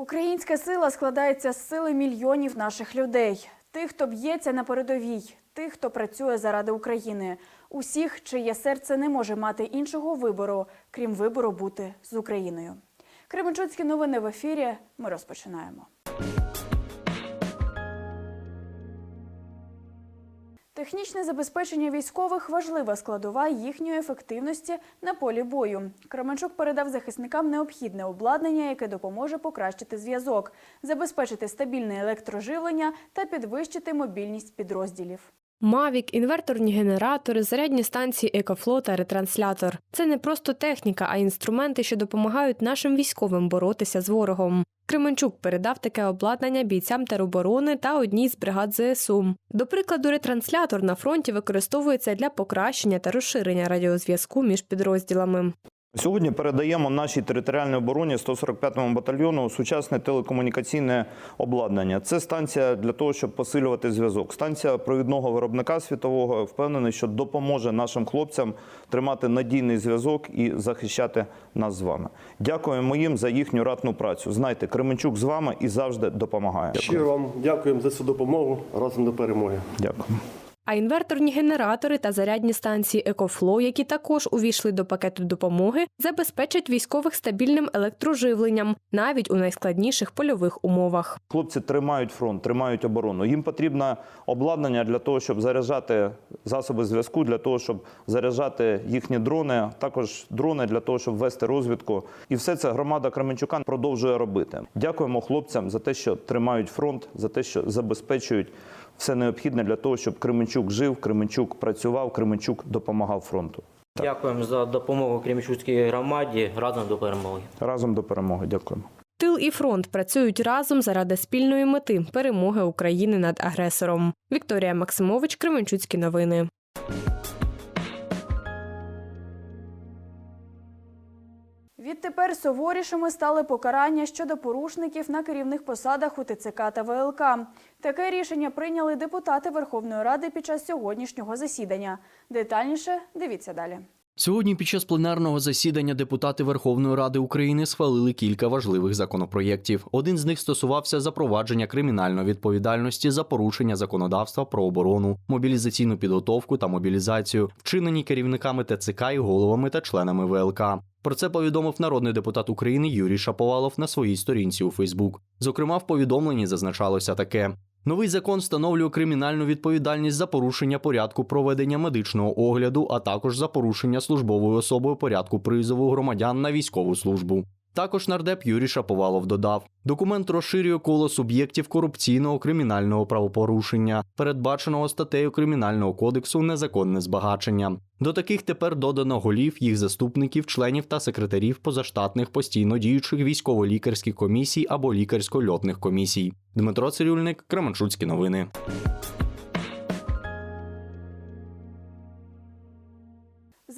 Українська сила складається з сили мільйонів наших людей, тих, хто б'ється на передовій, тих, хто працює заради України, усіх, чиє серце не може мати іншого вибору, крім вибору бути з Україною. Кременчуцькі новини в ефірі. Ми розпочинаємо. Технічне забезпечення військових важлива складова їхньої ефективності на полі бою. Кременчук передав захисникам необхідне обладнання, яке допоможе покращити зв'язок, забезпечити стабільне електроживлення та підвищити мобільність підрозділів. Мавік, інверторні генератори, зарядні станції Екофло та ретранслятор це не просто техніка, а інструменти, що допомагають нашим військовим боротися з ворогом. Кременчук передав таке обладнання бійцям тероборони та одній з бригад ЗСУ. До прикладу, ретранслятор на фронті використовується для покращення та розширення радіозв'язку між підрозділами. Сьогодні передаємо нашій територіальній обороні 145-му батальйону сучасне телекомунікаційне обладнання. Це станція для того, щоб посилювати зв'язок. Станція провідного виробника світового впевнений, що допоможе нашим хлопцям тримати надійний зв'язок і захищати нас з вами. Дякуємо їм за їхню ратну працю. Знайте, Кременчук з вами і завжди допомагає. Щиро вам дякуємо за цю допомогу разом до перемоги. Дякую. А інверторні генератори та зарядні станції Екофло, які також увійшли до пакету допомоги, забезпечать військових стабільним електроживленням навіть у найскладніших польових умовах. Хлопці тримають фронт, тримають оборону. Їм потрібно обладнання для того, щоб заряджати засоби зв'язку, для того, щоб заряджати їхні дрони, також дрони для того, щоб вести розвідку. І все це громада Кременчука продовжує робити. Дякуємо хлопцям за те, що тримають фронт, за те, що забезпечують все необхідне для того, щоб Кременчук жив, Кременчук працював, Кременчук допомагав фронту. Дякуємо за допомогу Кременчуцькій громаді разом до перемоги. Разом до перемоги. Дякуємо. Тил і фронт працюють разом заради спільної мети перемоги України над агресором. Вікторія Максимович, Кременчуцькі новини. Відтепер суворішими стали покарання щодо порушників на керівних посадах у ТЦК та ВЛК. Таке рішення прийняли депутати Верховної Ради під час сьогоднішнього засідання. Детальніше дивіться далі. Сьогодні під час пленарного засідання депутати Верховної Ради України схвалили кілька важливих законопроєктів. Один з них стосувався запровадження кримінальної відповідальності за порушення законодавства про оборону, мобілізаційну підготовку та мобілізацію, вчинені керівниками ТЦК і головами та членами ВЛК. Про це повідомив народний депутат України Юрій Шаповалов на своїй сторінці у Фейсбук. Зокрема, в повідомленні зазначалося таке: Новий закон встановлює кримінальну відповідальність за порушення порядку проведення медичного огляду, а також за порушення службовою особою порядку призову громадян на військову службу. Також нардеп Юрій Шаповалов додав: документ розширює коло суб'єктів корупційного кримінального правопорушення, передбаченого статтею Кримінального кодексу незаконне збагачення. До таких тепер додано голів, їх заступників, членів та секретарів позаштатних постійно діючих військово-лікарських комісій або лікарсько-льотних комісій. Дмитро Цирюльник, Кременчуцькі новини.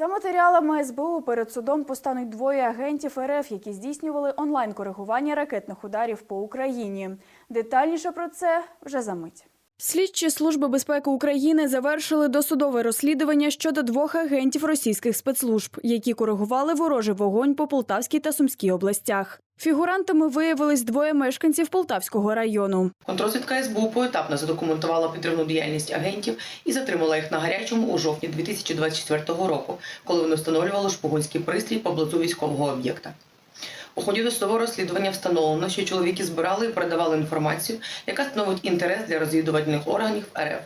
За матеріалами СБУ перед судом постануть двоє агентів РФ, які здійснювали онлайн-коригування ракетних ударів по Україні. Детальніше про це вже за мить. Слідчі служби безпеки України завершили досудове розслідування щодо двох агентів російських спецслужб, які коригували ворожий вогонь по Полтавській та Сумській областях. Фігурантами виявились двоє мешканців Полтавського району. Контрозвідка СБУ поетапно задокументувала підривну діяльність агентів і затримала їх на гарячому у жовтні 2024 року, коли вони встановлювали шпигунський пристрій поблизу військового об'єкта. У ході досудового розслідування встановлено, що чоловіки збирали і передавали інформацію, яка становить інтерес для розвідувальних органів РФ.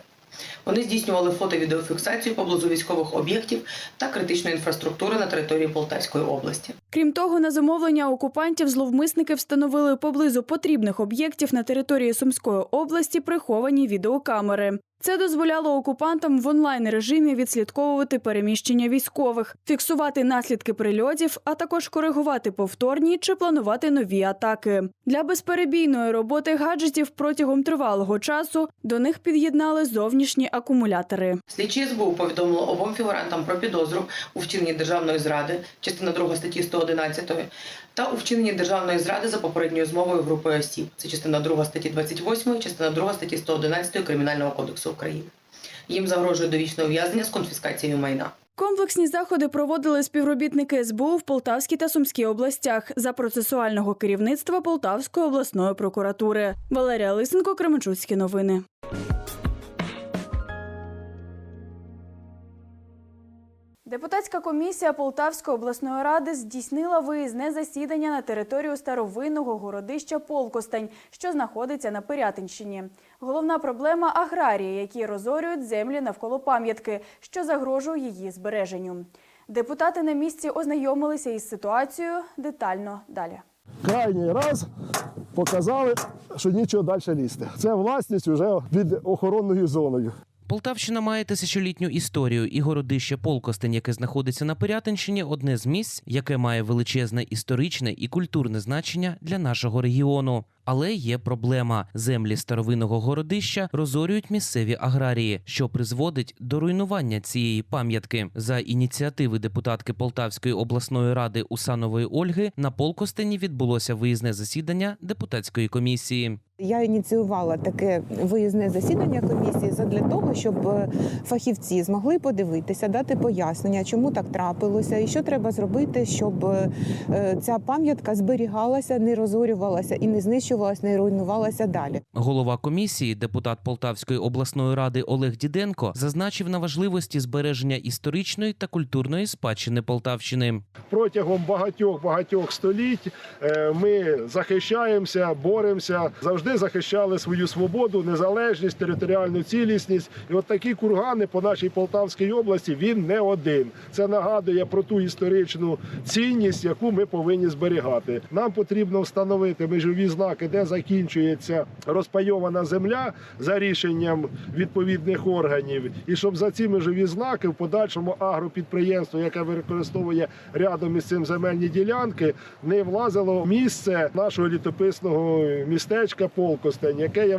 Вони здійснювали фото-відеофіксацію поблизу військових об'єктів та критичної інфраструктури на території Полтавської області. Крім того, на замовлення окупантів зловмисники встановили поблизу потрібних об'єктів на території Сумської області приховані відеокамери. Це дозволяло окупантам в онлайн режимі відслідковувати переміщення військових, фіксувати наслідки прильотів, а також коригувати повторні чи планувати нові атаки. Для безперебійної роботи гаджетів протягом тривалого часу до них під'єднали зовнішні акумулятори. Слідчі СБУ повідомило обом фігурантам про підозру у вчиненні державної зради, частина 2 статті 111, та у вчиненні державної зради за попередньою змовою групою осіб. Це частина 2 статті 28, частина 2 статті 111 Кримінального кодексу України. Їм загрожує довічне ув'язнення з конфіскацією майна. Комплексні заходи проводили співробітники СБУ в Полтавській та Сумській областях за процесуального керівництва Полтавської обласної прокуратури. Валерія Лисенко, Кременчуцькі новини. Депутатська комісія Полтавської обласної ради здійснила виїзне засідання на територію старовинного городища Полкостень, що знаходиться на Пирятинщині. Головна проблема аграрії, які розорюють землі навколо пам'ятки, що загрожує її збереженню. Депутати на місці ознайомилися із ситуацією детально далі. крайній раз показали, що нічого далі лізти. Це власність вже під охоронною зоною. Полтавщина має тисячолітню історію, і городище Полкостень, яке знаходиться на Пирятинщині, одне з місць, яке має величезне історичне і культурне значення для нашого регіону. Але є проблема: землі старовинного городища розорюють місцеві аграрії, що призводить до руйнування цієї пам'ятки. За ініціативи депутатки Полтавської обласної ради Усанової Ольги на Полкостені відбулося виїзне засідання депутатської комісії. Я ініціювала таке виїзне засідання комісії задля того, щоб е, фахівці змогли подивитися, дати пояснення, чому так трапилося, і що треба зробити, щоб е, е, ця пам'ятка зберігалася, не розорювалася і не знищувалася, не руйнувалася далі. Голова комісії, депутат Полтавської обласної ради Олег Діденко, зазначив на важливості збереження історичної та культурної спадщини Полтавщини. Протягом багатьох багатьох століть е, ми захищаємося, боремося, завжди захищали свою свободу, незалежність, територіальну цілісність. І от такі кургани по нашій Полтавській області він не один. Це нагадує про ту історичну цінність, яку ми повинні зберігати. Нам потрібно встановити межові знаки, де закінчується розпайована земля за рішенням відповідних органів, і щоб за ці межові знаки в подальшому агропідприємство, яке використовує рядом із цим земельні ділянки, не влазило місце нашого літописного містечка Полкостень, яке є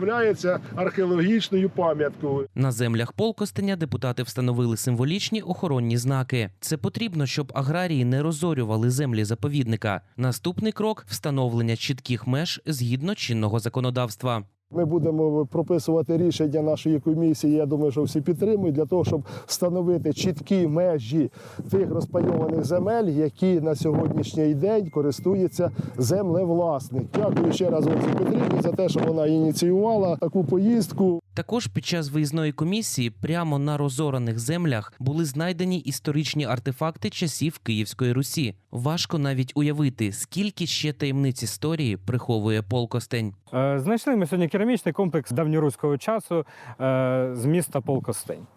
археологічною пам'яткою. На землях Полкостеня депутати встановили символічні охоронні знаки. Це потрібно, щоб аграрії не розорювали землі заповідника. Наступний крок встановлення чітких меж згідно чинного законодавства. Ми будемо прописувати рішення нашої комісії. Я думаю, що всі підтримують для того, щоб встановити чіткі межі тих розпайованих земель, які на сьогоднішній день користуються землевласник. Дякую ще раз Ользі Петрівні за те, що вона ініціювала таку поїздку. Також під час виїзної комісії прямо на розораних землях були знайдені історичні артефакти часів Київської Русі. Важко навіть уявити, скільки ще таємниць історії приховує Полкостень. Е, Знайшли ми сьогодні керамічний комплекс давньоруського часу е, з міста Полкостень,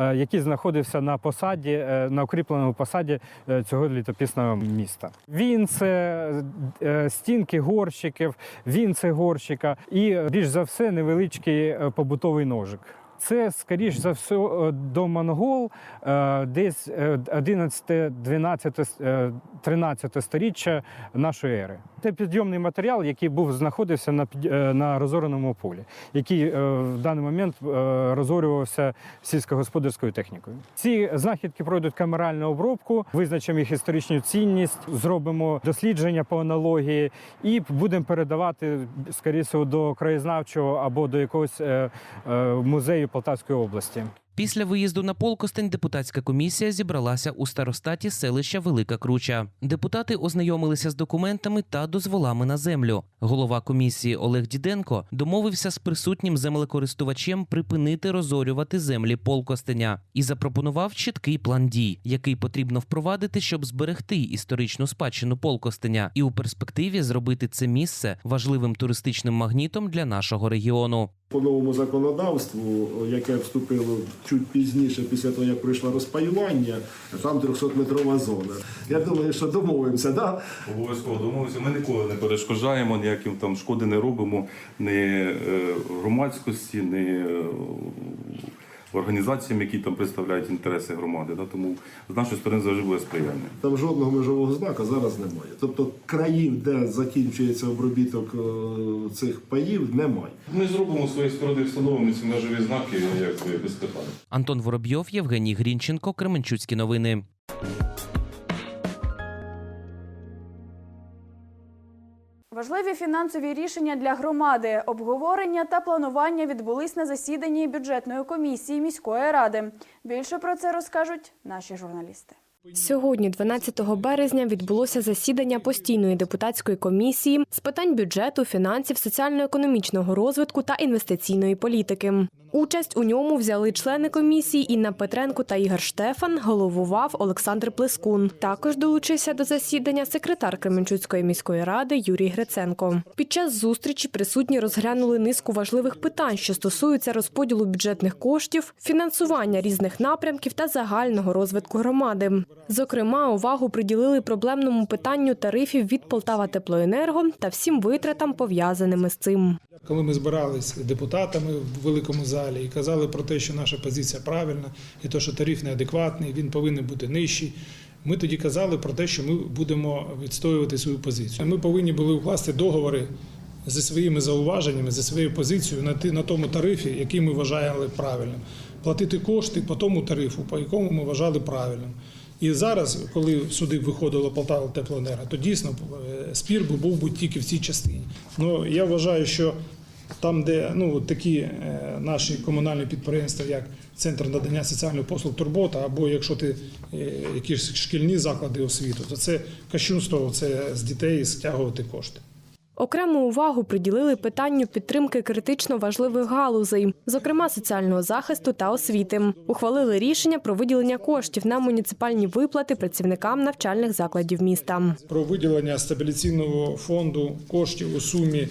який знаходився на посаді, е, на укріпленому посаді е, цього літописного міста. Він це е, стінки горщиків, він це горщика і більш за все невеличкий е, побутовий ножик. Це, скоріш за все, е, до монгол, е, десь е, 11, 12, е, 13 сторіччя нашої ери. Це підйомний матеріал, який був знаходився на, е, на розореному полі, який е, в даний момент е, розорювався сільськогосподарською технікою. Ці знахідки пройдуть камеральну обробку, визначимо їх історичну цінність, зробимо дослідження по аналогії і будемо передавати скоріше до краєзнавчого або до якогось музею Полтавської області. Після виїзду на Полкостень депутатська комісія зібралася у старостаті селища Велика Круча. Депутати ознайомилися з документами та дозволами на землю. Голова комісії Олег Діденко домовився з присутнім землекористувачем припинити розорювати землі Полкостеня і запропонував чіткий план дій, який потрібно впровадити, щоб зберегти історичну спадщину Полкостеня і у перспективі зробити це місце важливим туристичним магнітом для нашого регіону. По новому законодавству, яке вступило чуть пізніше, після того як прийшло розпаювання, там 300-метрова зона. Я думаю, що домовимося, да? Обов'язково домовимося. Ми ніколи не перешкоджаємо, ніяким там шкоди не робимо ні е, громадськості, ні е, організаціям, які там представляють інтереси громади. Да? Тому з нашої сторони завжди буде сприяння. Там жодного межового знака зараз немає. Тобто країв, де закінчується обробіток е, цих паїв, немає. Ми зробимо свої сторони встановлені ці межові знаки, як без питань. Антон Воробйов, Євгеній Грінченко, Кременчуцькі новини. Важливі фінансові рішення для громади, обговорення та планування відбулись на засіданні бюджетної комісії міської ради. Більше про це розкажуть наші журналісти. Сьогодні, 12 березня, відбулося засідання постійної депутатської комісії з питань бюджету, фінансів, соціально-економічного розвитку та інвестиційної політики. Участь у ньому взяли члени комісії Інна Петренко та Ігор Штефан. Головував Олександр Плескун. Також долучився до засідання секретар Кременчуцької міської ради Юрій Гриценко. Під час зустрічі присутні розглянули низку важливих питань, що стосуються розподілу бюджетних коштів, фінансування різних напрямків та загального розвитку громади. Зокрема, увагу приділили проблемному питанню тарифів від Полтава Теплоенерго та всім витратам, пов'язаними з цим. Коли ми збирались депутатами в великому залі і казали про те, що наша позиція правильна, і то, що тариф неадекватний, він повинен бути нижчий. Ми тоді казали про те, що ми будемо відстоювати свою позицію. Ми повинні були укласти договори зі своїми зауваженнями, зі своєю позицією на на тому тарифі, який ми вважали правильним, платити кошти по тому тарифу, по якому ми вважали правильним. І зараз, коли сюди виходило Полтава теплоенерго, то дійсно е, спір би був би тільки в цій частині. Ну я вважаю, що там, де ну такі е, наші комунальні підприємства, як центр надання соціальних послуг Турбота, або якщо ти е, якісь шкільні заклади освіту, то це кощунство це з дітей стягувати кошти. Окрему увагу приділили питанню підтримки критично важливих галузей, зокрема соціального захисту та освіти. Ухвалили рішення про виділення коштів на муніципальні виплати працівникам навчальних закладів міста. про виділення стабіляційного фонду коштів у сумі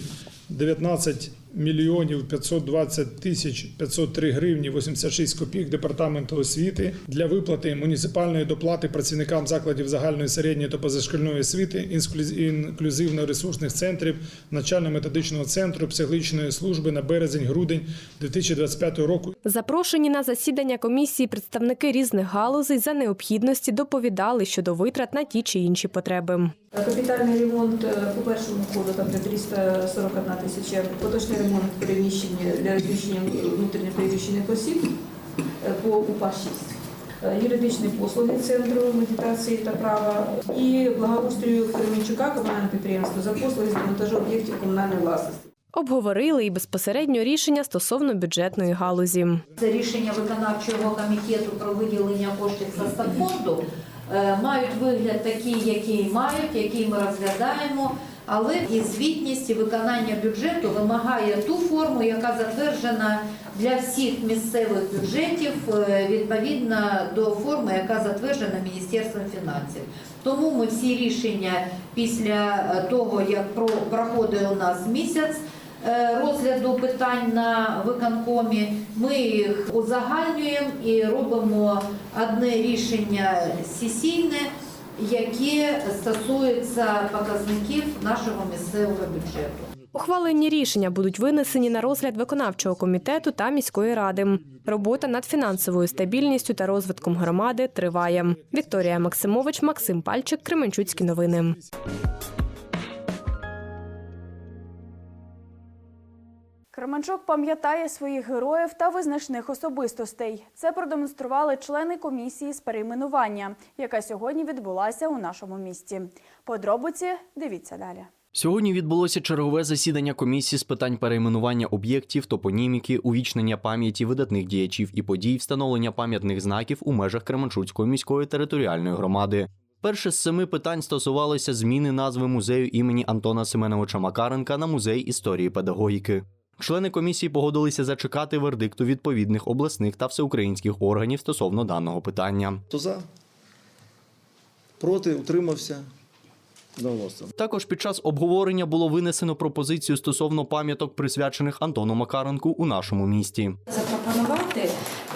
19 мільйонів 520 тисяч 503 гривні 86 копійок департаменту освіти для виплати муніципальної доплати працівникам закладів загальної середньої та позашкільної освіти, інклюз- інклюзивно-ресурсних центрів, навчально-методичного центру, психологічної служби на березень-грудень 2025 року. Запрошені на засідання комісії представники різних галузей за необхідності доповідали щодо витрат на ті чи інші потреби. Капітальний ремонт е, по першому ходу там де 341 тисяча, поточний ремонт приміщення для розміщення внутрішньо переміщених осіб е, по УПА-6. Е, Юридичні послуги Центру медитації та права і благоустрою Кременчука комунального підприємства за послуги з демонтажу об'єктів комунальної власності. Обговорили і безпосередньо рішення стосовно бюджетної галузі. Це рішення виконавчого комітету про виділення коштів за статфонду е, мають вигляд такий, який мають, який ми розглядаємо. Але і звітність і виконання бюджету вимагає ту форму, яка затверджена для всіх місцевих бюджетів е, відповідно до форми, яка затверджена Міністерством фінансів. Тому ми всі рішення після е, того, як про- проходить у нас місяць е, розгляду питань на виконкомі, ми їх узагальнюємо і робимо одне рішення сесійне, яке стосується показників нашого місцевого бюджету. Ухвалені рішення будуть винесені на розгляд виконавчого комітету та міської ради. Робота над фінансовою стабільністю та розвитком громади триває. Вікторія Максимович, Максим Пальчик, Кременчуцькі новини. Кременчук пам'ятає своїх героїв та визначних особистостей. Це продемонстрували члени комісії з перейменування, яка сьогодні відбулася у нашому місті. Подробиці дивіться далі. Сьогодні відбулося чергове засідання комісії з питань перейменування об'єктів, топоніміки, увічнення пам'яті видатних діячів і подій, встановлення пам'ятних знаків у межах Кременчуцької міської територіальної громади. Перше з семи питань стосувалося зміни назви музею імені Антона Семеновича Макаренка на музей історії педагогіки. Члени комісії погодилися зачекати вердикту відповідних обласних та всеукраїнських органів стосовно даного питання. То за? Проти, утримався. Також під час обговорення було винесено пропозицію стосовно пам'яток, присвячених Антону Макаренку у нашому місті. запропонувати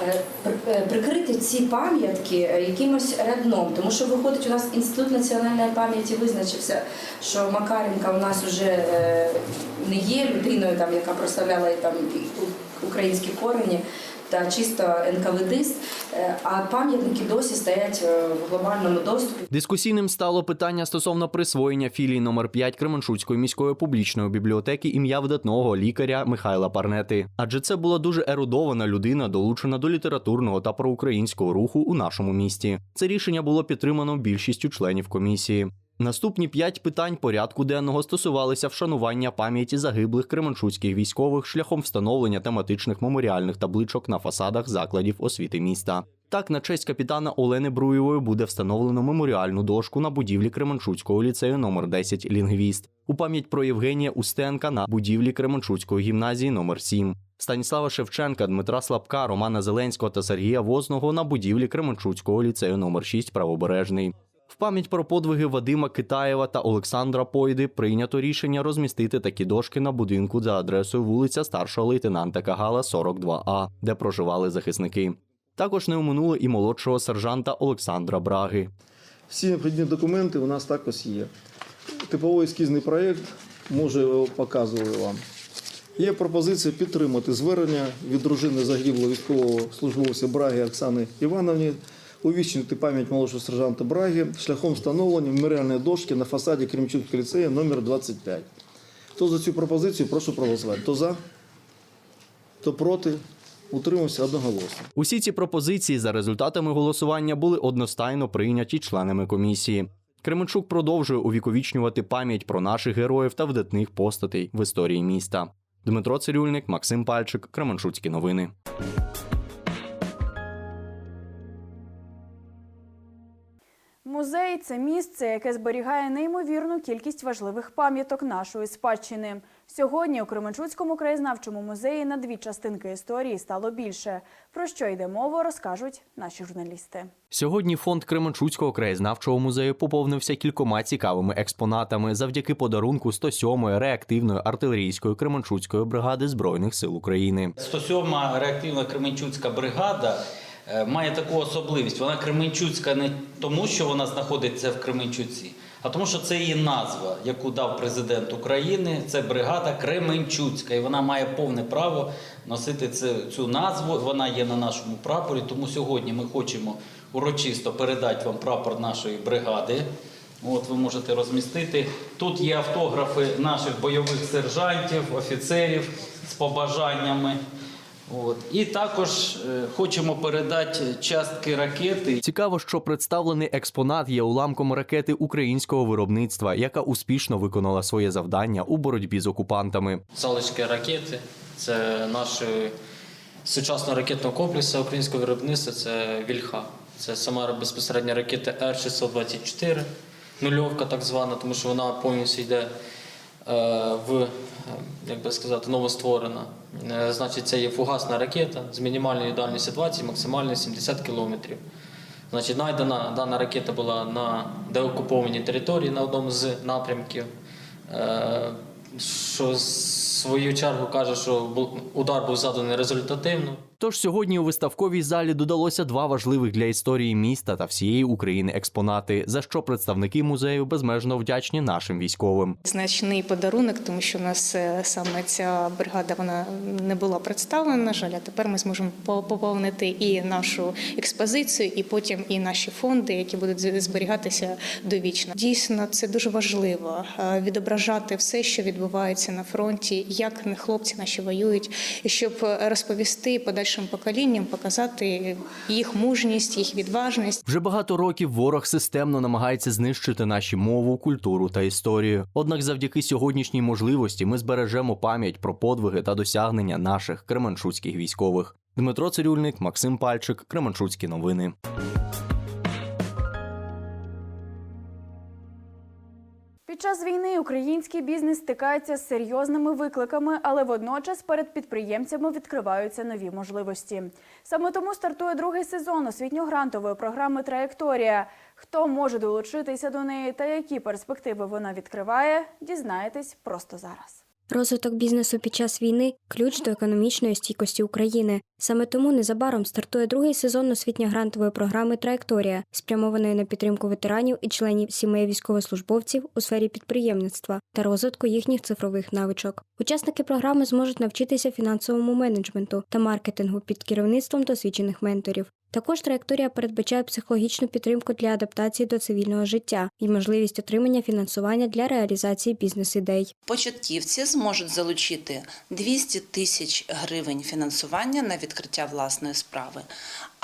е, е, прикрити ці пам'ятки якимось рядном, тому що виходить, у нас інститут національної пам'яті визначився, що Макаренка у нас вже е, не є людиною, там, яка проставляла там українські корені. Та чисто НКВДист, е, а пам'ятники досі стоять е, в глобальному доступі. Дискусійним стало питання стосовно присвоєння філії номер 5 Кременчуцької міської публічної бібліотеки ім'я видатного лікаря Михайла Парнети. Адже це була дуже ерудована людина, долучена до літературного та проукраїнського руху у нашому місті. Це рішення було підтримано більшістю членів комісії. Наступні п'ять питань порядку денного стосувалися вшанування пам'яті загиблих кременчуцьких військових шляхом встановлення тематичних меморіальних табличок на фасадах закладів освіти міста. Так, на честь капітана Олени Бруєвої буде встановлено меморіальну дошку на будівлі Кременчуцького ліцею номер 10 Лінгвіст. У пам'ять про Євгенія Устенка на будівлі Кременчуцької гімназії номер 7 Станіслава Шевченка, Дмитра Слабка, Романа Зеленського та Сергія Возного на будівлі Кременчуцького ліцею номер 6 Правобережний. В пам'ять про подвиги Вадима Китаєва та Олександра Пойди прийнято рішення розмістити такі дошки на будинку за адресою вулиця старшого лейтенанта Кагала, 42А, де проживали захисники. Також не оминули і молодшого сержанта Олександра Браги. Всі необхідні документи у нас також є. Типовий ескізний проєкт, може, показували вам. Є пропозиція підтримати звернення від дружини загиблого військового службовця Браги Оксани Івановні, увічнити пам'ять молодшого сержанта Браги шляхом встановлення меморіальної дошки на фасаді Кремчуцького ліцею номер 25. Хто за цю пропозицію, прошу проголосувати. Хто за, хто проти, утримався одноголосно. Усі ці пропозиції за результатами голосування були одностайно прийняті членами комісії. Кременчук продовжує увіковічнювати пам'ять про наших героїв та видатних постатей в історії міста. Дмитро Цирюльник, Максим Пальчик, Кременчуцькі новини. Музей це місце, яке зберігає неймовірну кількість важливих пам'яток нашої спадщини. Сьогодні у Кременчуцькому краєзнавчому музеї на дві частинки історії стало більше. Про що йде мова, розкажуть наші журналісти. Сьогодні фонд Кременчуцького краєзнавчого музею поповнився кількома цікавими експонатами завдяки подарунку 107-ї реактивної артилерійської Кременчуцької бригади Збройних сил України. 107-ма реактивна Кременчуцька бригада має таку особливість. Вона Кременчуцька не тому, що вона знаходиться в Кременчуці, а тому, що це її назва, яку дав президент України. Це бригада Кременчуцька, і вона має повне право носити цю назву. Вона є на нашому прапорі. Тому сьогодні ми хочемо урочисто передати вам прапор нашої бригади. От ви можете розмістити. Тут є автографи наших бойових сержантів, офіцерів з побажаннями. От. І також е, хочемо передати частки ракети. Цікаво, що представлений експонат є уламком ракети українського виробництва, яка успішно виконала своє завдання у боротьбі з окупантами. Залишки ракети це нашої сучасного ракетного комплексу українського виробництва. Це Вільха. Це сама безпосередня ракета Р-624, нульовка так звана, тому що вона повністю йде е, в, е, як би сказати, новостворена. Е, Значить, це є фугасна ракета з мінімальною дальністю 20, максимальною 70 кілометрів. Значить, знайдена дана ракета була на деокупованій території на одному з напрямків. Е, що в свою чергу каже, що удар був заданий результативно. Тож сьогодні у виставковій залі додалося два важливих для історії міста та всієї України експонати, за що представники музею безмежно вдячні нашим військовим. Значний подарунок, тому що у нас е, саме ця бригада вона не була представлена. На жаль, а тепер ми зможемо поповнити і нашу експозицію, і потім і наші фонди, які будуть зберігатися довічно. Дійсно, це дуже важливо е, відображати все, що відбувається на фронті, як хлопці наші воюють, і щоб е, розповісти подальшим поколінням, показати їх мужність, їх відважність. Вже багато років ворог системно намагається знищити наші мову, культуру та історію. Однак, завдяки сьогоднішній можливості ми збережемо пам'ять про подвиги та досягнення наших кременчуцьких військових. Дмитро Цирюльник, Максим Пальчик, Кременчуцькі новини. Під час війни український бізнес стикається з серйозними викликами, але водночас перед підприємцями відкриваються нові можливості. Саме тому стартує другий сезон освітньо-грантової програми Траєкторія. Хто може долучитися до неї та які перспективи вона відкриває, дізнаєтесь просто зараз. Розвиток бізнесу під час війни ключ до економічної стійкості України. Саме тому незабаром стартує другий сезон освітньо-грантової програми Траєкторія, спрямованої на підтримку ветеранів і членів сімей військовослужбовців у сфері підприємництва та розвитку їхніх цифрових навичок. Учасники програми зможуть навчитися фінансовому менеджменту та маркетингу під керівництвом досвідчених менторів. Також траєкторія передбачає психологічну підтримку для адаптації до цивільного життя і можливість отримання фінансування для реалізації бізнес-ідей. Початківці зможуть залучити 200 тисяч гривень фінансування на відкриття власної справи,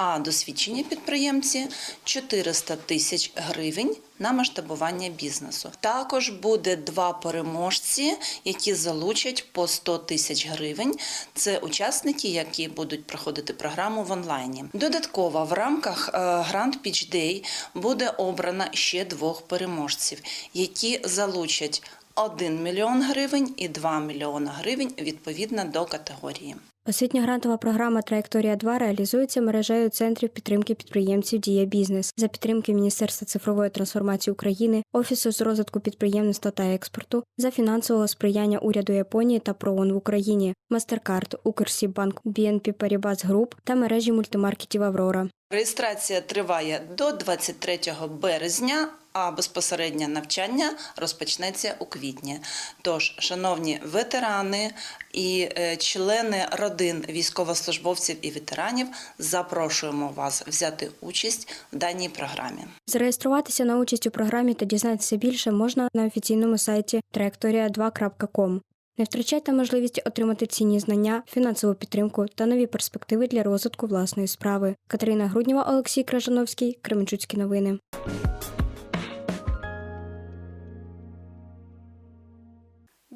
а досвідчені підприємці 400 тисяч гривень на масштабування бізнесу. Також буде два переможці, які залучать по 100 тисяч гривень. Це учасники, які будуть проходити програму в онлайні. Додатково в рамках е, Grand Pitch Day буде обрано ще двох переможців, які залучать 1 мільйон гривень і 2 мільйона гривень відповідно до категорії. Освітня грантова програма Траєкторія 2 реалізується мережею центрів підтримки підприємців Дія Бізнес за підтримки Міністерства цифрової трансформації України, Офісу з розвитку підприємництва та експорту, за фінансового сприяння уряду Японії та ПРООН в Україні, Мастеркард, Укрсібанк, BNP Paribas Group та мережі мультимаркетів Аврора. Реєстрація триває до 23 березня, а безпосереднє навчання розпочнеться у квітні. Тож, шановні ветерани і е, члени родин військовослужбовців і ветеранів, запрошуємо вас взяти участь в даній програмі. Зареєструватися на участь у програмі та дізнатися більше можна на офіційному сайті trajektoria2.com. Не втрачайте можливість отримати цінні знання, фінансову підтримку та нові перспективи для розвитку власної справи. Катерина Груднєва, Олексій Кражановський, Кременчуцькі новини.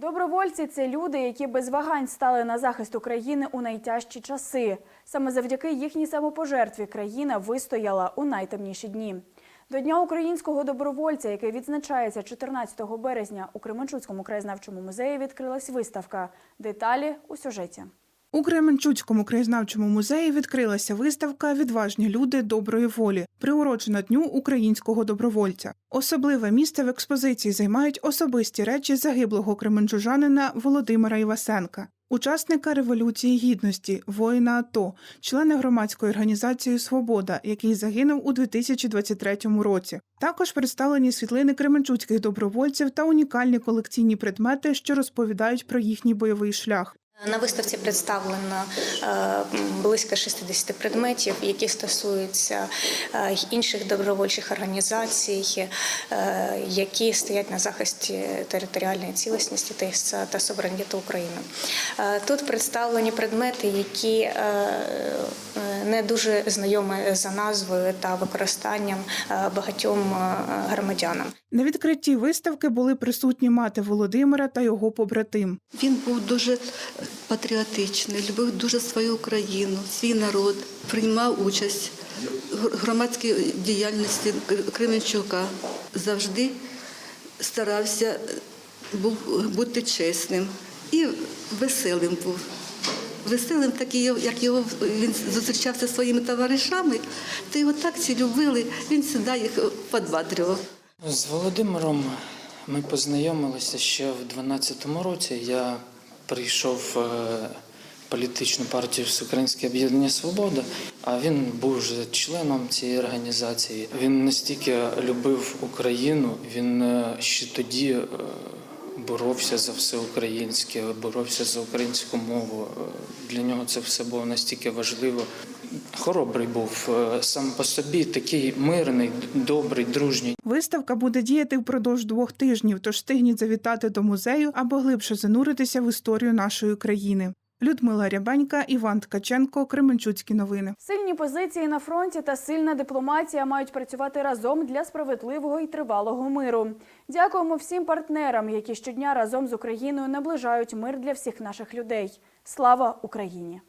Добровольці це люди, які без вагань стали на захист України у найтяжчі часи. Саме завдяки їхній самопожертві країна вистояла у найтемніші дні. До Дня українського добровольця, який відзначається 14 березня у Кременчуцькому краєзнавчому музеї, відкрилась виставка. Деталі у сюжеті. У Кременчуцькому краєзнавчому музеї відкрилася виставка Відважні люди доброї волі, приурочена Дню українського добровольця. Особливе місце в експозиції займають особисті речі загиблого кременчужанина Володимира Івасенка, учасника Революції Гідності, воїна АТО, члена громадської організації Свобода, який загинув у 2023 році. Також представлені світлини кременчуцьких добровольців та унікальні колекційні предмети, що розповідають про їхній бойовий шлях. На виставці представлено е, близько 60 предметів, які стосуються е, інших добровольчих організацій, е, які стоять на захисті територіальної цілісності та- та суверенітету України. Тут представлені предмети, які не дуже знайомі за назвою та використанням багатьом громадянам. На відкритті виставки були присутні мати Володимира та його побратим. Він був дуже патріотичний, любив дуже свою Україну, свій народ, приймав участь в громадській діяльності Кременчука. Завжди старався був бути чесним і веселим був. Веселим, такий, як його він зустрічався зі своїми товаришами, то його так всі любили, він завжди їх підбадрював. З Володимиром ми познайомилися ще в 12-му році. Я прийшов в е, політичну партію Всеукраїнське об'єднання Свобода, а він був вже членом цієї організації. Він настільки любив Україну, він е, ще тоді е, боровся за все українське, боровся за українську мову. Для нього це все було настільки важливо. Хоробрий був е, сам по собі, такий мирний, добрий, дружній. Виставка буде діяти впродовж двох тижнів, тож встигніть завітати до музею або глибше зануритися в історію нашої країни. Людмила Рябенька, Іван Ткаченко, Кременчуцькі новини. Сильні позиції на фронті та сильна дипломатія мають працювати разом для справедливого і тривалого миру. Дякуємо всім партнерам, які щодня разом з Україною наближають мир для всіх наших людей. Слава Україні!